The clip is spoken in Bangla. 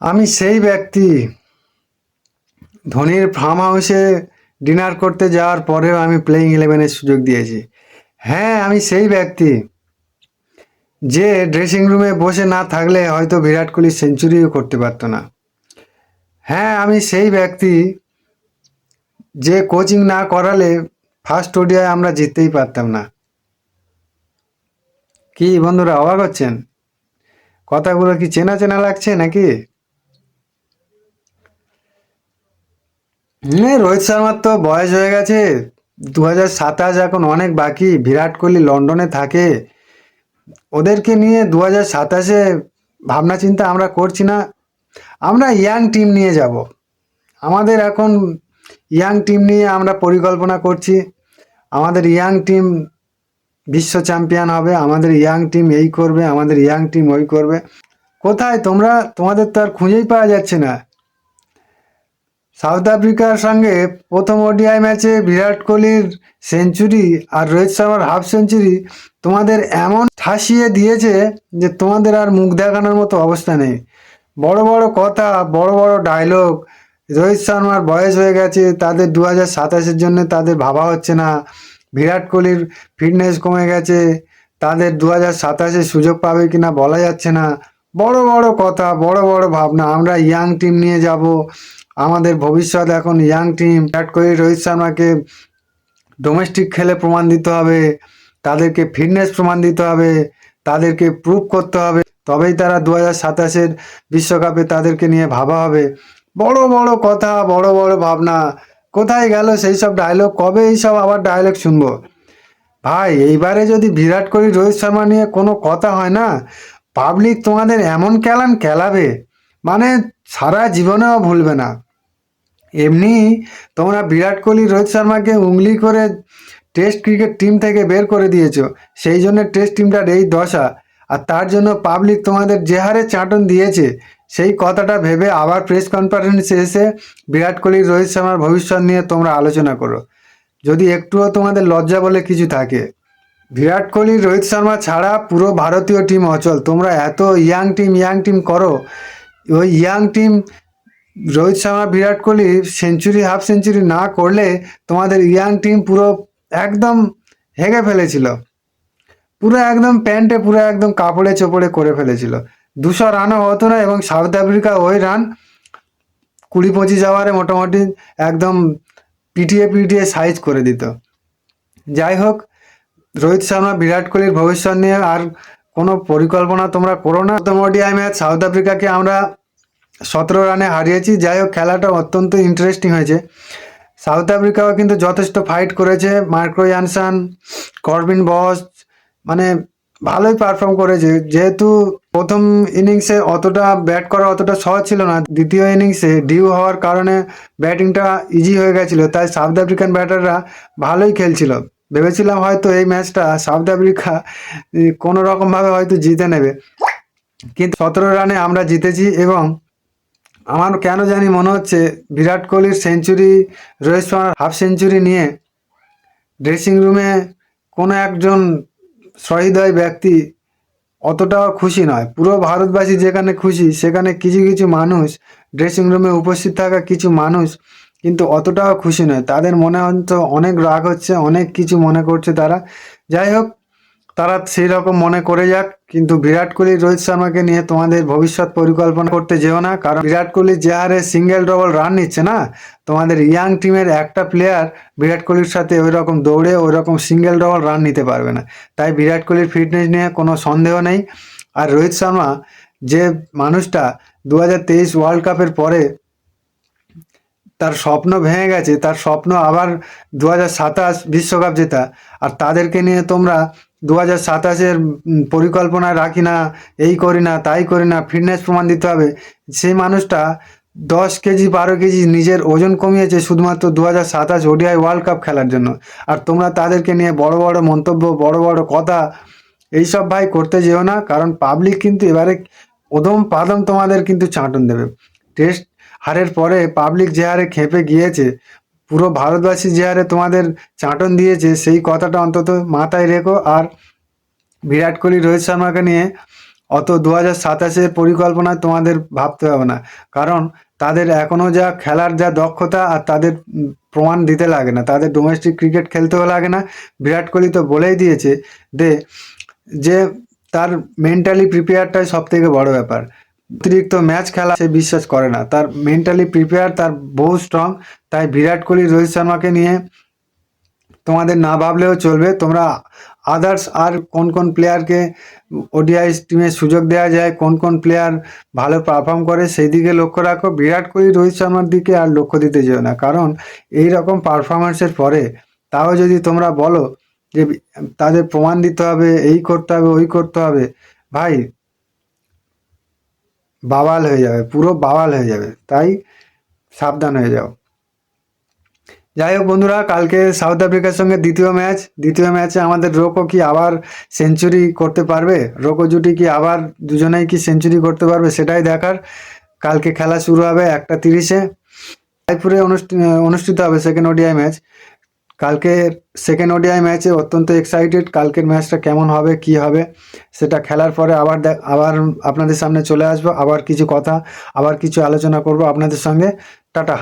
আমি সেই ব্যক্তি। ধোনির ফার্ম হাউসে ডিনার করতে যাওয়ার পরেও আমি প্লেইং ইলেভেনের সুযোগ দিয়েছি। হ্যাঁ আমি সেই ব্যক্তি। যে ড্রেসিং রুমে বসে না থাকলে হয়তো বিরাট কোহলি সেঞ্চুরিও করতে পারতো না। হ্যাঁ আমি সেই ব্যক্তি যে কোচিং না করালে ফার্স্ট ওডিআই আমরা জিততেই পারতাম না। কি বন্ধুরা, অবাক হচ্ছেন? কথাগুলো কি চেনা চেনা লাগছে নাকি? রোহিত শর্মার তো বয়স হয়ে গেছে। দু হাজার সাতাশ এখন অনেক বাকি। বিরাট কোহলি লন্ডনে থাকে। ওদেরকে নিয়ে দু হাজার সাতাশে ভাবনা চিন্তা আমরা করছি না। আমরা ইয়াং টিম নিয়ে যাব। আমাদের এখন ইয়াং টিম নিয়ে আমরা পরিকল্পনা করছি। আমাদের ইয়াং টিম বিশ্ব চ্যাম্পিয়ন হবে। আমাদের ইয়াং টিম এই করবে। আমাদের ইয়াং টিম ওই করবে। কোথায়? তোমরা, তোমাদের তো আর খুঁজেই পাওয়া যাচ্ছে না। সাউথ আফ্রিকার সঙ্গে প্রথম ওডিআই ম্যাচে বিরাট কোহলির সেঞ্চুরি আর রোহিত শর্মার হাফ সেঞ্চুরি তোমাদের এমন ঠাসিয়ে দিয়েছে যে তোমাদের আর মুখ দেখানোর মতো অবস্থা নেই। বড় বড় কথা, বড় বড় ডায়লগ রোহিত শর্মার বয়স হয়ে গেছে, তাদের দু হাজার সাতাশের জন্য তাদের ভাবা হচ্ছে না। বিরাট কোহলির ফিটনেস কমে গেছে, তাদের দু হাজার সাতাশে সুযোগ পাবে কিনা বলা যাচ্ছে না। বড় বড় কথা, বড় বড় ভাবনা, আমরা ইয়াং টিম নিয়ে যাব। আমাদের ভবিষ্যৎ এখন ইয়াং টিম বিরাট কোহলি রোহিত শর্মাকে ডোমেস্টিক খেলে প্রমাণ দিতে হবে, তাদেরকে ফিটনেস প্রমাণ দিতে হবে, তাদেরকে প্রুভ করতে হবে। তবেই তারা দু হাজার সাতাশের বিশ্বকাপে তাদেরকে নিয়ে ভাবা হবে। বড় বড় কথা, বড় বড় ভাবনা। কোথায় গেল সেই সব ডায়লগ কবে এইসব আবার ডায়লগ শুনব? ভাই, এইবারে যদি বিরাট কোহলি, রোহিত শর্মা নিয়ে কোনো কথা হয় না পাবলিক তোমাদের এমন খেলান খেলাবে মানে সারা জীবনেও ভুলবে না। এমনি তোমরা বিরাট কোহলি, রোহিত শর্মাকে উংলি করে টেস্ট ক্রিকেট টিম থেকে বের করে দিয়েছ। সেই জন্য টেস্ট টিমটার এই দশা। আর তার জন্য পাবলিক তোমাদের যে হারে চাটন দিয়েছে, সেই কথাটা ভেবে আবার প্রেস কনফারেন্সে এসে বিরাট কোহলি, রোহিত শর্মার ভবিষ্যৎ নিয়ে তোমরা আলোচনা করো। যদি একটুও তোমাদের লজ্জা বলে কিছু থাকে। বিরাট কোহলি, রোহিত শর্মা ছাড়া পুরো ভারতীয় টিম অচল। তোমরা এত ইয়াং টিম ইয়াং টিম করো। ওই young team Rohit Sharma, Virat Kohli century half century না করলে তোমাদের ইয়াং টিম পুরো একদম হেগে ফেলেছিল। পুরো একদম প্যান্টে, পুরো একদম কাপড়ে চোপড়ে করে ফেলেছিল। দুশো রানও হতো না এবং সাউথ আফ্রিকা ওই রান কুড়ি পঁচিশ ওভারে মোটামুটি একদম পিটিয়ে পিটিয়ে সাইজ করে দিত। যাই হোক, রোহিত শর্মা, বিরাট কোহলির ভবিষ্যৎ নিয়ে আর কোনো পরিকল্পনা তোমরা করো না। ওডিআই ম্যাচ সাউথ আফ্রিকাকে আমরা সতেরো রানে হারিয়েছি, যাই হোক, খেলাটা অত্যন্ত ইন্টারেস্টিং হয়েছে। সাউথ আফ্রিকাও কিন্তু যথেষ্ট ফাইট করেছে। মার্কো ইয়ানসান করবিন বস মানে ভালোই পারফর্ম করেছে। যেহেতু প্রথম ইনিংসে অতটা ব্যাট করা অতটা সহজ ছিল না, দ্বিতীয় ইনিংসে ডিউ হওয়ার কারণে ব্যাটিংটা ইজি হয়ে গেছিল। তাই সাউথ আফ্রিকান ব্যাটাররা ভালোই খেলছিল। ভেবেছিলাম হয়তো এই ম্যাচটা সাউথ আফ্রিকা কোনো রকমভাবে হয়তো জিতে নেবে। কিন্তু সতেরো রানে আমরা জিতেছি এবং আমার কেন জানি মনে হচ্ছে বিরাট কোহলির সেঞ্চুরি, রোহিত শর্মার হাফ সেঞ্চুরি নিয়ে ড্রেসিং রুমে কোনো একজন সহৃদয় ব্যক্তি অতটাও খুশি নয়। পুরো ভারতবাসী যেখানে খুশি, সেখানে কিছু কিছু মানুষ ড্রেসিং রুমে উপস্থিত থাকা কিছু মানুষ কিন্তু অতটাও খুশি নয়। তাদের মনে হয়তো অনেক রাগ হচ্ছে, অনেক কিছু মনে করছে তারা। যাই হোক তারা সেই রকম মনে করে যাক, কিন্তু বিরাট কোহলি, রোহিত শর্মাকে নিয়ে তোমাদের ভবিষ্যৎ পরিকল্পনা করতে যেও না, কারণ বিরাট কোহলি যে হারে সিঙ্গেল ডবল রান নিচ্ছে না, তোমাদের ইয়াং টিমের একটা প্লেয়ার বিরাট কোহলির সাথে ওই রকম দৌড়ে ওই রকম সিঙ্গেল ডবল রান নিতে পারবে না। তাই বিরাট কোহলির ফিটনেস নিয়ে কোনো সন্দেহ নেই। আর রোহিত শর্মা যে মানুষটা দু হাজার তেইশ ওয়ার্ল্ড কাপের পরে তার স্বপ্ন ভেঙে গেছে, তার স্বপ্ন আবার দু হাজার সাতাশ বিশ্বকাপ জেতা, আর তাদেরকে নিয়ে তোমরা দু হাজার সাতাশের পরিকল্পনা রাখি না, এই করি না, তাই করি না ফিটনেস প্রমাণ দিতে হবে। সেই মানুষটা দশ কেজি, বারো কেজি নিজের ওজন কমিয়েছে শুধুমাত্র দু হাজার সাতাশ ওডিআই ওয়ার্ল্ড কাপ খেলার জন্য। আর তোমরা তাদেরকে নিয়ে বড় বড় মন্তব্য, বড় বড় কথা, এইসব ভাই করতে যেও না, কারণ পাবলিক কিন্তু এবারে ওদম পাদম তোমাদের কিন্তু চাটন দেবে। টেস্ট হারের পরে পাবলিক যে হারে খেপে গিয়েছে পুরো ভারতবাসী যে হারে তোমাদের চাটন দিয়েছে, সেই কথাটা অন্তত মাথায় রেখো। আর বিরাট কোহলি, রোহিত শর্মাকে নিয়ে অত দু হাজার সাতাশের পরিকল্পনা তোমাদের ভাবতে হবে না। কারণ তাদের এখনও যা খেলার যা দক্ষতা আর তাদের প্রমাণ দিতে লাগে না। তাদের ডোমেস্টিক ক্রিকেট খেলতেও লাগে না। বিরাট কোহলি তো বলেই দিয়েছে দে যে তার মেন্টালি প্রিপেয়ারটাই সব থেকে বড় ব্যাপার। অতিরিক্ত ম্যাচ খেলা সে বিশ্বাস করে না। তার মেন্টালি প্রিপেয়ার তার বহু স্ট্রং তাই বিরাট কোহলি, রোহিত শর্মাকে নিয়ে তোমাদের না ভাবলেও চলবে। তোমরা আদার্স আর কোন কোন প্লেয়ারকে ওডিআই টিমে সুযোগ দেওয়া যায়, কোন কোন প্লেয়ার ভালো পারফর্ম করে, সেই দিকে লক্ষ্য রাখো। বিরাট কোহলি, রোহিত শর্মার দিকে আর লক্ষ্য দিতে যেও না, কারণ এই রকম পারফরমেন্সের পরে তাও যদি তোমরা বলো যে তাদের প্রমাণ দিতে হবে, এই করতে হবে, ওই করতে হবে, ভাই বাওয়াল হয়ে যাবে, পুরো বাওয়াল হয়ে যাবে, তাই সাবধান হয়ে যাও। যাই হোক বন্ধুরা, কালকে সাউথ আফ্রিকার সঙ্গে দ্বিতীয় ম্যাচ দ্বিতীয় ম্যাচে আমাদের রোকো কি আবার সেঞ্চুরি করতে পারবে? রোকো জুটি কি আবার দুজনেই কি সেঞ্চুরি করতে পারবে সেটাই দেখার। কালকে খেলা শুরু হবে একটা তিরিশে। রায়পুরে অনুষ্ঠিত হবে সেকেন্ড ওডিআই ম্যাচ কালকে সেকেন্ড ওডিআই ম্যাচে অত্যন্ত এক্সাইটেড কালকের ম্যাচটা কেমন হবে, কি হবে, সেটা খেলার পরে আবার আবার আপনাদের সামনে চলে আসব, আবার কিছু কথা, আবার কিছু আলোচনা করব আপনাদের সঙ্গে। টাটা।